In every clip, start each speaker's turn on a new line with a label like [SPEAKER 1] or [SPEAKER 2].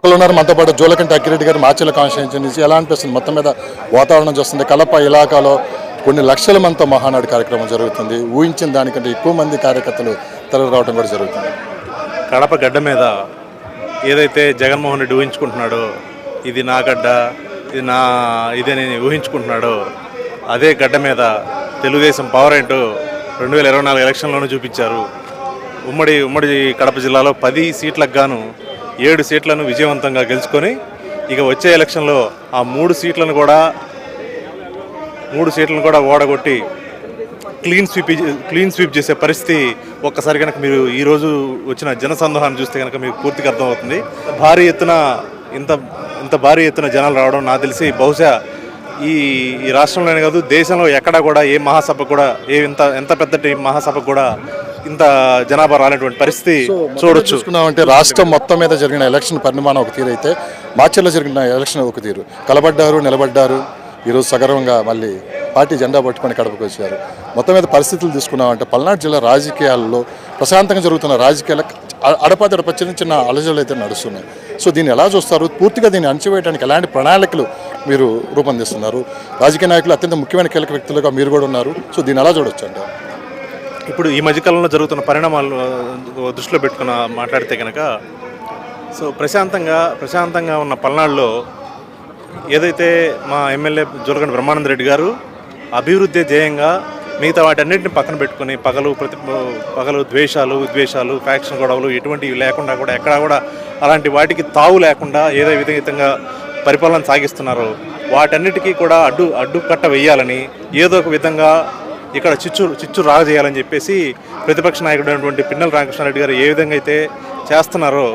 [SPEAKER 1] ఒకళ్ళు ఉన్నారు. మనతో పాటు జోలకంటి అక్కిరెడ్డి గారు మాచిల కాన్స్టిట్యూన్సీ నుంచి ఎలా అనిపిస్తుంది? మొత్తం మీద వాతావరణం చూస్తుంది కలప ఇలాకాలో కొన్ని లక్షల మందితో మహానాడు కార్యక్రమం జరుగుతుంది. ఊహించిన దానికంటే ఎక్కువ మంది కార్యకర్తలు తరలి రావడం కూడా జరుగుతుంది.
[SPEAKER 2] కడప గడ్డ మీద ఏదైతే జగన్మోహన్ రెడ్డి ఊహించుకుంటున్నాడో ఇది నా గడ్డ ఇది నా ఇదని ఊహించుకుంటున్నాడో అదే గడ్డ మీద తెలుగుదేశం పవర్ ఏంటో రెండు వేల ఇరవై నాలుగు ఎలక్షన్లోనూ చూపించారు. ఉమ్మడి ఉమ్మడి కడప జిల్లాలో పది సీట్లకు గాను ఏడు సీట్లను విజయవంతంగా గెలుచుకొని ఇక వచ్చే ఎలక్షన్లో ఆ మూడు సీట్లను కూడా మూడు సీట్లను కూడా ఓడగొట్టి క్లీన్ స్వీప్ క్లీన్ స్వీప్ చేసే పరిస్థితి ఒక్కసారి కనుక మీరు ఈ రోజు వచ్చిన జనసందోహాన్ని చూస్తే కనుక మీకు పూర్తిగా అర్థమవుతుంది. భారీ ఎత్తున ఇంత ఇంత భారీ ఎత్తున జనాలు రావడం నాకు తెలిసి బహుశా ఈ ఈ రాష్ట్రంలోనే కాదు దేశంలో ఎక్కడా కూడా ఏ మహాసభ కూడా ఏ ఇంత ఎంత పెద్దటి మహాసభ కూడా ఇంత జనాభా రానటువంటి పరిస్థితి చూడొచ్చు.
[SPEAKER 1] చూసుకున్నామంటే రాష్ట్రం మొత్తం మీద జరిగిన ఎలక్షన్ పరిమాణం ఒక తీరు అయితే మాచర్లో జరిగిన ఎలక్షన్ ఒక తీరు. కలబడ్డారు నిలబడ్డారు. ఈరోజు సగర్వంగా మళ్ళీ పార్టీ జెండా పట్టుకొని కడపకు వచ్చారు. మొత్తం మీద పరిస్థితులు తీసుకున్నామంటే పల్నాడు జిల్లా రాజకీయాల్లో ప్రశాంతంగా జరుగుతున్న రాజకీయాల అడపాదడప చిన్న చిన్న అలజడులు అయితే నడుస్తున్నాయి. సో దీన్ని ఎలా చూస్తారు? పూర్తిగా దీన్ని అణచివేయడానికి ఎలాంటి ప్రణాళికలు మీరు రూపొందిస్తున్నారు? రాజకీయ నాయకులు అత్యంత ముఖ్యమైన కీలక వ్యక్తులుగా మీరు కూడా ఉన్నారు. సో దీన్ని ఎలా చూడొచ్చు అంటే?
[SPEAKER 2] ఇప్పుడు ఈ మధ్యకాలంలో జరుగుతున్న పరిణామాలు దృష్టిలో పెట్టుకున్న మాట్లాడితే కనుక సో ప్రశాంతంగా ప్రశాంతంగా ఉన్న పల్నాడులో ఏదైతే మా ఎమ్మెల్యే జోలగండి బ్రహ్మానంద రెడ్డి గారు అభివృద్ధి ధ్యేయంగా మిగతా వాటన్నిటిని పక్కన పెట్టుకొని పగలు ప్రతి పగలు ద్వేషాలు ద్వేషాలు ఫ్యాక్షన్ గొడవలు ఎటువంటివి లేకుండా కూడా ఎక్కడా కూడా అలాంటి వాటికి తావు లేకుండా ఏదో విధంగా పరిపాలన సాగిస్తున్నారో వాటన్నిటికీ కూడా అడ్డు అడ్డుకట్ట వేయాలని ఏదో ఒక విధంగా ఇక్కడ చిచ్చు చిచ్చు రాగజేయాలని చెప్పేసి ప్రతిపక్ష నాయకుడు అయినటువంటి పిన్నెల రామకృష్ణారెడ్డి గారు ఏ విధంగా అయితే చేస్తున్నారో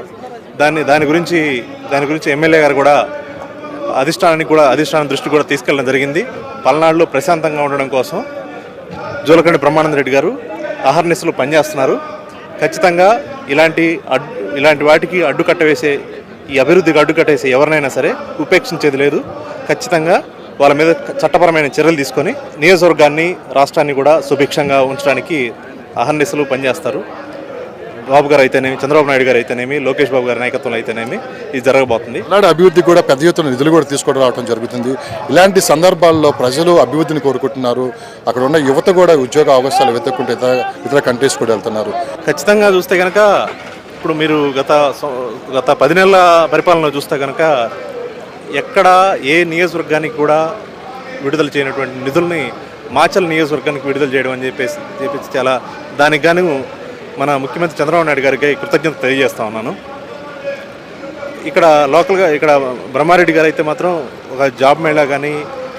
[SPEAKER 2] దాన్ని దాని గురించి దాని గురించి ఎమ్మెల్యే గారు కూడా అధిష్టానానికి కూడా అధిష్టానం దృష్టి కూడా తీసుకెళ్ళడం జరిగింది. పల్నాడులో ప్రశాంతంగా ఉండడం కోసం జోలకండి బ్రహ్మానంద రెడ్డి గారు అహర్నిశలు పనిచేస్తున్నారు. ఖచ్చితంగా ఇలాంటి అడ్డు ఇలాంటి వాటికి అడ్డుకట్ట వేసే ఈ అభివృద్ధికి అడ్డుకట్ట వేసే ఎవరినైనా సరే ఉపేక్షించేది లేదు. ఖచ్చితంగా వాళ్ళ మీద చట్టపరమైన చర్యలు తీసుకొని నియోజకవర్గాన్ని రాష్ట్రాన్ని కూడా సుభిక్షంగా ఉంచడానికి అహర్నిశలు పనిచేస్తారు. బాబు గారు అయితేనేమి చంద్రబాబు నాయుడు గారు అయితేనేమి లోకేష్ బాబు గారి నాయకత్వంలో అయితేనేమి ఇది జరగబోతుంది.
[SPEAKER 1] పల్నాడు అభివృద్ధి కూడా పెద్ద ఎత్తున నిధులు కూడా తీసుకొని రావడం జరుగుతుంది. ఇలాంటి సందర్భాల్లో ప్రజలు అభివృద్ధిని కోరుకుంటున్నారు. అక్కడ ఉన్న యువత కూడా ఉద్యోగ అవకాశాలు వెతుక్కుంటే ఇతర ఇతర కంట్రీస్ కూడా వెళ్తున్నారు.
[SPEAKER 2] ఖచ్చితంగా చూస్తే కనుక ఇప్పుడు మీరు గత గత పది నెలల పరిపాలన చూస్తే కనుక ఎక్కడ ఏ నియోజకవర్గానికి కూడా విడుదల చేయనటువంటి నిధుల్ని మాచల్ నియోజకవర్గానికి విడుదల చేయడం అని చెప్పేసి చెప్పేసి చాలా దానికి గాను మన ముఖ్యమంత్రి చంద్రబాబు నాయుడు గారికి కృతజ్ఞత తెలియజేస్తా ఉన్నాను. ఇక్కడ లోకల్గా ఇక్కడ బ్రహ్మారెడ్డి గారు అయితే మాత్రం ఒక జాబ్ మేళా కానీ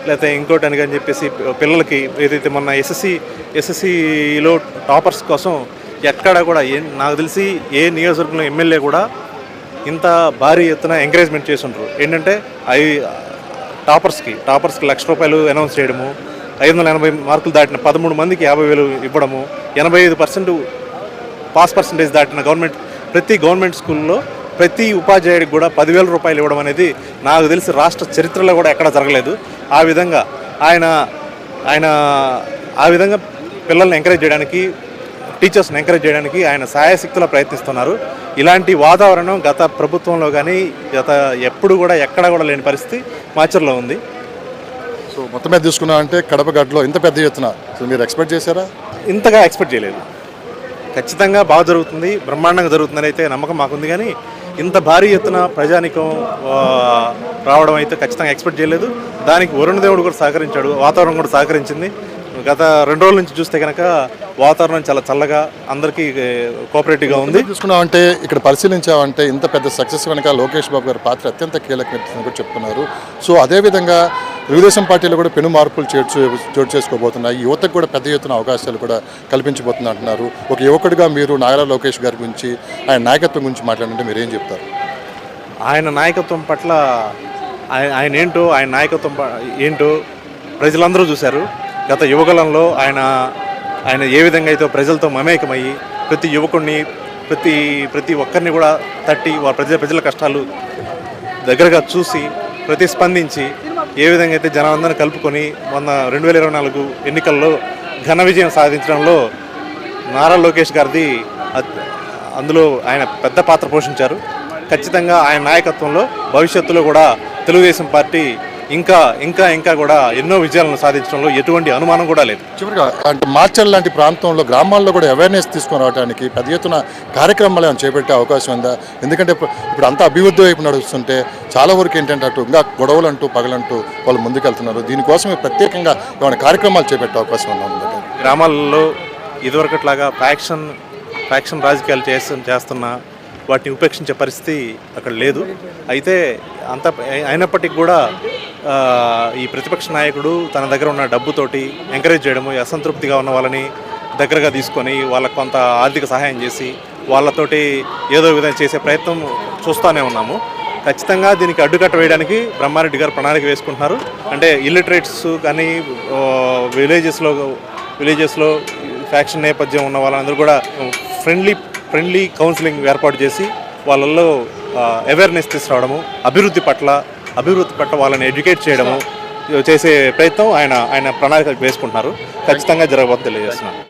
[SPEAKER 2] లేకపోతే ఇంకోటి అని కానీ చెప్పేసి పిల్లలకి ఏదైతే మొన్న ఎస్ఎస్సి ఎస్ఎస్సిలో టాపర్స్ కోసం ఎక్కడ కూడా ఏ నాకు తెలిసి ఏ నియోజకవర్గంలో ఎమ్మెల్యే కూడా ఇంత భారీ ఎత్తున ఎంకరేజ్మెంట్ చేసి ఏంటంటే అవి టాపర్స్కి టాపర్స్కి లక్ష రూపాయలు అనౌన్స్ చేయడము ఐదు వందల ఎనభై మార్కులు దాటిన పదమూడు మందికి యాభై వేలు ఇవ్వడము ఎనభై ఐదు పర్సెంట్ పాస్ పర్సంటేజ్ దాటిన గవర్నమెంట్ ప్రతి గవర్నమెంట్ స్కూల్లో ప్రతి ఉపాధ్యాయుడికి కూడా పదివేల రూపాయలు ఇవ్వడం అనేది నాకు తెలిసి రాష్ట్ర చరిత్రలో కూడా ఎక్కడ జరగలేదు. ఆ విధంగా ఆయన ఆయన ఆ విధంగా పిల్లల్ని ఎంకరేజ్ చేయడానికి టీచర్స్ని ఎంకరేజ్ చేయడానికి ఆయన సాయశక్తులా ప్రయత్నిస్తున్నారు. ఇలాంటి వాతావరణం గత ప్రభుత్వంలో కానీ గత ఎప్పుడు కూడా ఎక్కడ కూడా లేని పరిస్థితి మాచర్లో ఉంది.
[SPEAKER 1] సో మొత్తం మీద తీసుకున్నామంటే కడప గడ్డలో ఇంత పెద్ద ఎత్తున. సో మీరు ఎక్స్పెక్ట్ చేశారా?
[SPEAKER 2] ఇంతగా ఎక్స్పెక్ట్ చేయలేదు. ఖచ్చితంగా బాగా జరుగుతుంది బ్రహ్మాండంగా జరుగుతుందని అయితే నమ్మకం మాకుంది కానీ ఇంత భారీ ఎత్తున ప్రజానికం రావడం అయితే ఖచ్చితంగా ఎక్స్పెక్ట్ చేయలేదు. దానికి వరుణ దేవుడు కూడా సహకరించాడు వాతావరణం కూడా సహకరించింది. గత రెండు రోజుల నుంచి చూస్తే కనుక వాతావరణం చాలా చల్లగా అందరికీ కోఆపరేటివ్గా ఉంది.
[SPEAKER 1] తీసుకున్నామంటే ఇక్కడ పరిశీలించామంటే ఇంత పెద్ద సక్సెస్ వెనక లోకేష్ బాబు గారి పాత్ర అత్యంత కీలకమైనదని కూడా చెప్తున్నారు. సో అదేవిధంగా తెలుగుదేశం పార్టీలో కూడా పెను మార్పులు చేర్చు చోటు చేసుకోబోతున్నాయి. యువతకు కూడా పెద్ద ఎత్తున అవకాశాలు కూడా కల్పించబోతున్నా అంటున్నారు. ఒక యువకుడిగా మీరు నాగరా లోకేష్ గారి గురించి ఆయన నాయకత్వం గురించి మాట్లాడంటే మీరు ఏం చెప్తారు?
[SPEAKER 2] ఆయన నాయకత్వం పట్ల ఆయన ఆయన ఏంటో ఆయన నాయకత్వం ఏంటో ప్రజలందరూ చూశారు. గత యువకులంలో ఆయన ఆయన ఏ విధంగా అయితే ప్రజలతో మమేకమయ్యి ప్రతి యువకుడిని ప్రతి ప్రతి ఒక్కరిని కూడా తట్టి వారి ప్రజల ప్రజల కష్టాలు దగ్గరగా చూసి ప్రతిస్పందించి ఏ విధంగా అయితే జనాలందరినీ కలుపుకొని మొన్న రెండు వేల ఇరవై నాలుగు ఎన్నికల్లో ఘన విజయం సాధించడంలో నారా లోకేష్ గారిది అందులో ఆయన పెద్ద పాత్ర పోషించారు. ఖచ్చితంగా ఆయన నాయకత్వంలో భవిష్యత్తులో కూడా తెలుగుదేశం పార్టీ ఇంకా ఇంకా ఇంకా కూడా ఎన్నో విజయాలను సాధించడంలో ఎటువంటి అనుమానం కూడా లేదు.
[SPEAKER 1] చివరిగా అంటే మార్చల్ లాంటి ప్రాంతంలో గ్రామాల్లో కూడా అవేర్నెస్ తీసుకొని రావడానికి పెద్ద ఎత్తున కార్యక్రమాలు ఏమైనా చేపట్టే అవకాశం ఉందా? ఎందుకంటే ఇప్పుడు అంతా అభివృద్ధి వైపు నడుస్తుంటే చాలా వరకు ఏంటంటే అటు ఇంకా గొడవలు అంటూ పగలంటూ వాళ్ళు ముందుకెళ్తున్నారు. దీనికోసం ప్రత్యేకంగా ఏమైనా కార్యక్రమాలు చేపట్టే అవకాశం ఉందా?
[SPEAKER 2] గ్రామాలలో ఇదివరకట్లాగా ఫ్యాక్షన్ ఫ్యాక్షన్ రాజకీయాలు చేస్తు చేస్తున్న వాటిని ఉపేక్షించే పరిస్థితి అక్కడ లేదు. అయితే అంత అయినప్పటికీ కూడా ఈ ప్రతిపక్ష నాయకుడు తన దగ్గర ఉన్న డబ్బుతోటి ఎంకరేజ్ చేయడము అసంతృప్తిగా ఉన్న వాళ్ళని దగ్గరగా తీసుకొని వాళ్ళకు కొంత ఆర్థిక సహాయం చేసి వాళ్ళతోటి ఏదో విధంగా చేసే ప్రయత్నం చూస్తూనే ఉన్నాము. ఖచ్చితంగా దీనికి అడ్డుకట్ట వేయడానికి బ్రహ్మారెడ్డి గారు ప్రణాళిక వేసుకుంటున్నారు. అంటే ఇల్లిటరేట్స్ కానీ విలేజెస్లో విలేజెస్లో ఫ్యాక్షన్ నేపథ్యం ఉన్న వాళ్ళందరూ కూడా ఫ్రెండ్లీ ఫ్రెండ్లీ కౌన్సిలింగ్ ఏర్పాటు చేసి వాళ్ళల్లో అవేర్నెస్ తీసుకురావడము అభివృద్ధి పట్ల అభివృద్ధి పట్ల వాళ్ళని ఎడ్యుకేట్ చేయడము చేసే ప్రయత్నం ఆయన ఆయన ప్రణాళిక వేసుకుంటున్నారు. ఖచ్చితంగా జరగబోతుంది తెలియజేస్తున్నాను.